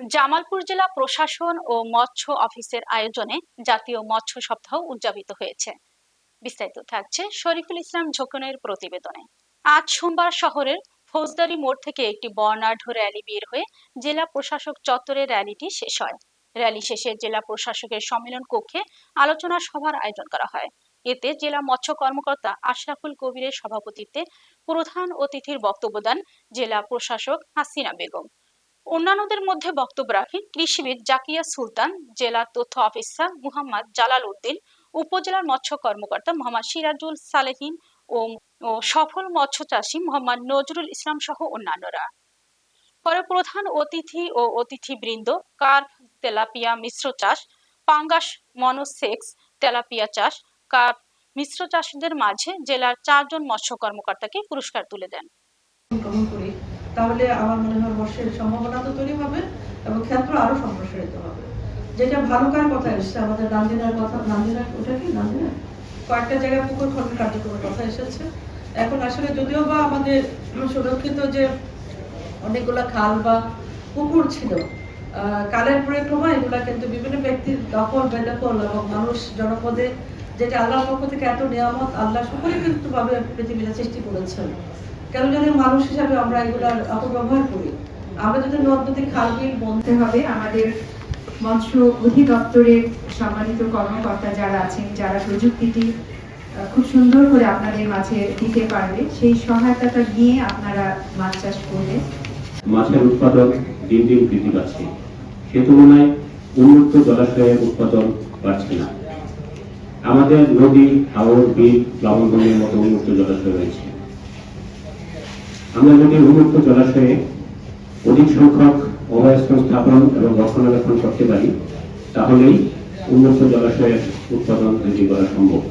জামালপুর জেলা প্রশাসন ও মৎস্য অফিসের আয়োজনে জাতীয় মৎস্য সপ্তাহ উদযাপিত হয়েছে। বিস্তারিত থাকছে শরীফুল ইসলাম ঝোকনের প্রতিবেদনে। আজ সোমবার শহরের ফৌজদারি মোড় থেকে একটি বর্ণাঢ্য র্যালি বের হয়ে জেলা প্রশাসক চত্বরে র্যালিটি শেষ হয়। র্যালি শেষে জেলা প্রশাসকের সম্মেলন কক্ষে আলোচনা সভার আয়োজন করা হয়। এতে জেলা মৎস্য কর্মকর্তা আশরাফুল কবিরের সভাপতিত্বে প্রধান অতিথির বক্তব্য দেন জেলা প্রশাসক হাসিনা বেগম। অন্যান্যদের মধ্যে বক্তব্য রাখেন কৃষিবিদ জাকিয়া সুলতান, জেলা তথ্য অফিসার মুহাম্মদ জালাল উদ্দিন, উপজেলার মৎস্য কর্মকর্তা মোহাম্মদ সিরাজুল সালেহিন ও সফল মৎস্য চাষী মোহাম্মদ নজরুল ইসলাম সহ অন্যান্যরা। পরে প্রধান অতিথি ও অতিথিবৃন্দ কার্প তেলাপিয়া মিশ্র চাষ, পাঙ্গাস মনোসেক্স তেলাপিয়া চাষ কার্প মিশ্র চাষীদের মাঝে জেলার চারজন মৎস্য কর্মকর্তাকে পুরস্কার তুলে দেন। তাহলে আমার মনে হয় বর্ষের সম্ভাবনা তো তৈরি হবে এবং ক্ষেত্র আরও সম্প্রসারিত হবে। যেটা ভালো কার কথা এসছে, আমাদের নান্দিনার কথা রান্দিনার ওটা কি রান্দিনা কয়েকটা জায়গায় পুকুর খনন কার্যক্রমের কথা এসেছে। এখন আসলে যদিও বা আমাদের সুরক্ষিত যে অনেকগুলা খাল বা পুকুর ছিল কালের পরিক্রমা, এগুলা কিন্তু বিভিন্ন ব্যক্তির দখল, বেদখল এবং মানুষ জনপদে যেটা আল্লাহর পক্ষ থেকে এত নিয়ামত, আল্লাহ সকলে কিন্তু ভাবে পৃথিবীতে সৃষ্টি করেছেন। কেন জানি মানুষ হিসাবে আমরা এগুলার অপব্যবহার করি। আমরা যদি খাল বিল হবে, আমাদের মৎস্য অধিদপ্তরের সম্মানিত কর্মকর্তা যারা আছেন, যারা প্রযুক্তিটি খুব সুন্দর করে আপনাদের মাঝে দিতে পারবে, সেই সহায়তাটা নিয়ে আপনারা মাছ চাষ করবেন। মাছের উৎপাদন দিন দিন বৃদ্ধি পাচ্ছে। সে তুলনায় উন্মুক্ত জলাশয়ের উৎপাদন বাড়ছে না। আমাদের নদী হাওর বিল লবণভূমির মতো উন্মুক্ত জলাশয় রয়েছে। আমরা যদি উন্মুক্ত জলাশয়ে অধিক সংখ্যক অভয়াশ্রম স্থাপন এবং রক্ষণাবেক্ষণ করতে পারি, তাহলেই উন্মুক্ত জলাশয়ের উৎপাদন বৃদ্ধি করা সম্ভব।